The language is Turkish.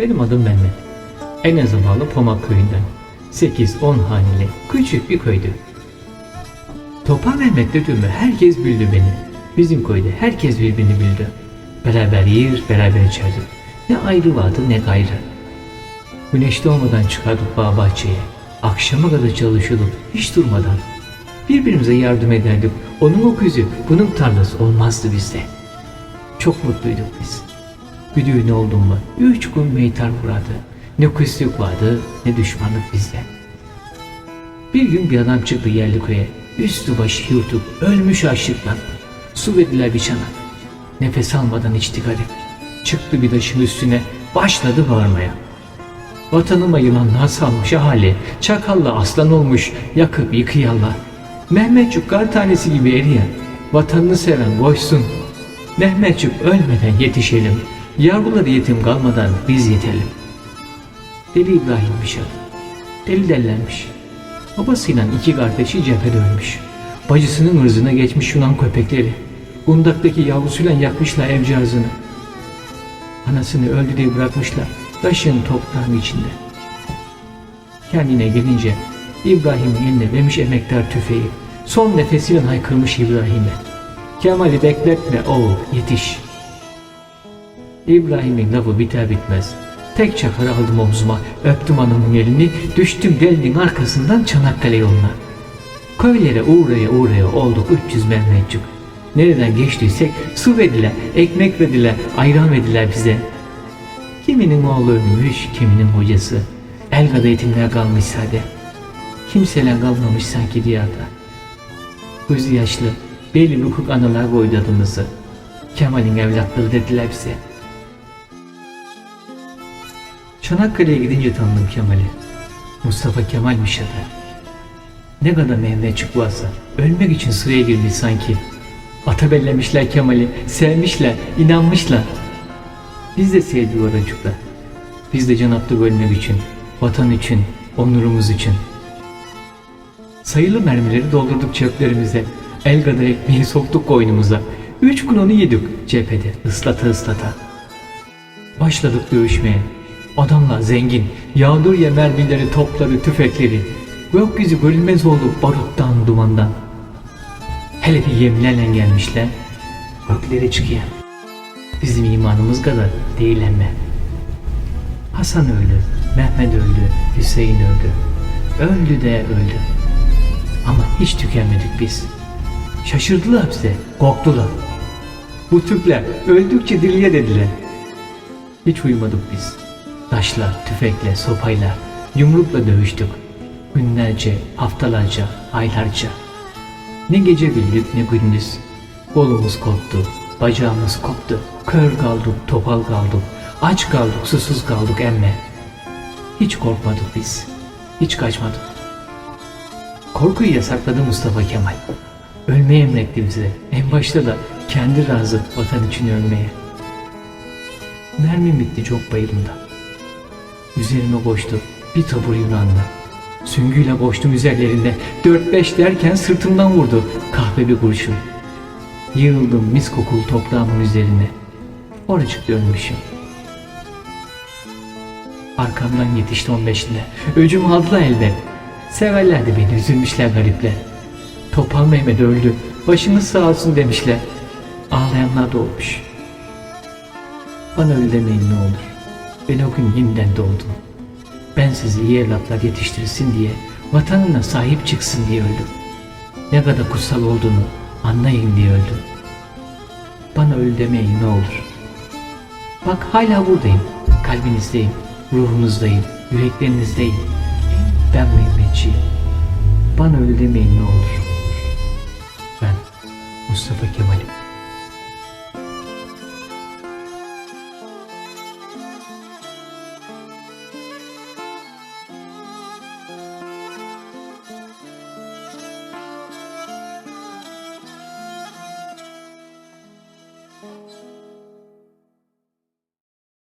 Benim adım Mehmet. En azamalı Pomak köyünden. 8-10 haneli küçük bir köydü. Topal Mehmet dediğimi herkes bildi beni. Bizim köyde herkes birbirini bildi. Beraber yer, beraber içerdik. Ne ayrı vardı ne gayrı. Güneş doğmadan çıkardık bağ bahçeye. Akşama kadar çalışıyorduk hiç durmadan. Birbirimize yardım ederdik. Onun okuyuzu, bunun tarlası olmazdı bizde. Çok mutluyduk biz. Bir düğün oldu mu üç gün meytar vuradı. Ne küslük vardı ne düşmanlık bizde. Bir gün bir adam çıktı yerli köye. Üstü başı yurtuk, ölmüş açlıktan. Su verdiler bir çana. Nefes almadan içti garip. Çıktı bir taşın üstüne, başladı bağırmaya. Vatanıma yılanlar salmış hali, çakalla aslan olmuş, yakıp yıkıyalla. Mehmetçuk kar tanesi gibi eriyen, vatanını seven koşsun. Mehmetçuk ölmeden yetişelim, yavruları yetim kalmadan biz yetelim. Deli İbrahim'miş adı. Deli dellenmiş. Babasıyla iki kardeşi cephede ölmüş. Bacısının ırzına geçmiş Yunan köpekleri. Gundaktaki yavrusuyla yakmışlar evcazını. Anasını öldü diye bırakmışlar. Taşın toprağın içinde. Kendine gelince İbrahim'in eline vermiş emektar tüfeği. Son nefesiyle haykırmış İbrahim'e. Kemal'i bekletme oğul yetiş. İbrahim'in lafı biter bitmez. Tek çakarı aldım omzuma, öptüm anamın elini, düştüm delinin arkasından Çanakkale yoluna. Köylere uğraya uğraya olduk 300 Mehmetçik. Nereden geçtiysek su verdiler, ekmek verdiler, ayran verdiler bize. Kiminin oğlu ölmüş, kiminin hocası. Elgada yetimler kalmış sade. Kimseler kalmamış sanki diyarda. Gözü yaşlı, belli hukuk analar koydu adımızı. Kemal'in evlatları dediler bize. Çanakkale'ye gidince tanıdım Kemal'i. Mustafa Kemal'miş adı. Ne kadar Mehmetçik varsa ölmek için sıraya girmiş sanki. Ata bellemişler Kemal'i, sevmişler, inanmışlar. Biz de sevdik oracıkta. Biz de can attık ölmek için, vatan için, onurumuz için. Sayılı mermileri doldurduk çöplerimize. El kadar ekmeği soktuk koynumuza. Üç gün onu yedik cephede ıslata ıslata. Başladık dövüşmeye. Adamlar zengin. Yağdır ya mermileri, topları, tüfekleri. Gökyüzü görülmez oldu baruttan, dumandan. Hele bir yemlerle gelmişler. Göklere çıkıyor. Bizim imanımız kadar değil emme. Hasan öldü, Mehmet öldü, Hüseyin öldü. Öldü de öldü. Ama hiç tükenmedik biz. Şaşırdılar bize, korktular. Bu Türkler öldükçe diriye dediler. Hiç uyumadık biz. Taşlar, tüfekle, sopayla, yumrukla dövüştük. Günlerce, haftalarca, aylarca. Ne gece bildik ne gündüz. Kolumuz koptu, bacağımız koptu. Kör kaldık, topal kaldık. Aç kaldık, susuz kaldık emme. Hiç korkmadık biz. Hiç kaçmadık. Korkuyu yasakladı Mustafa Kemal. Ölmeyi emretti bize. En başta da kendi razı vatan için ölmeye. Mermim bitti çok bayılımda. Üzerime koştu bir tabur Yunanlı. Süngüyle koştum üzerlerinde. Dört beş derken sırtımdan vurdu kahve bir kurşun. Yığıldım mis kokulu toprağımın üzerine. Oracık dönmüşüm. Arkamdan yetişti on beşine. Öcüm aldılar elbet. Severlerdi beni, üzülmüşler garipler. Topal Mehmet öldü, başınız sağ olsun demişler. Ağlayanlar da olmuş. Bana öyle demeyin ne olur. Ben o gün yeniden doğdum. Ben sizi iyi evlatlar yetiştirsin diye, vatanına sahip çıksın diye öldüm. Ne kadar kutsal olduğunu anlayın diye öldüm. Bana öyle demeyin ne olur. Bak hala buradayım, kalbinizdeyim, ruhunuzdayım, yüreklerinizdeyim. Ben Mehmetçiyim. Bana öyle demeyin ne olur. Ben Mustafa Kemal'im.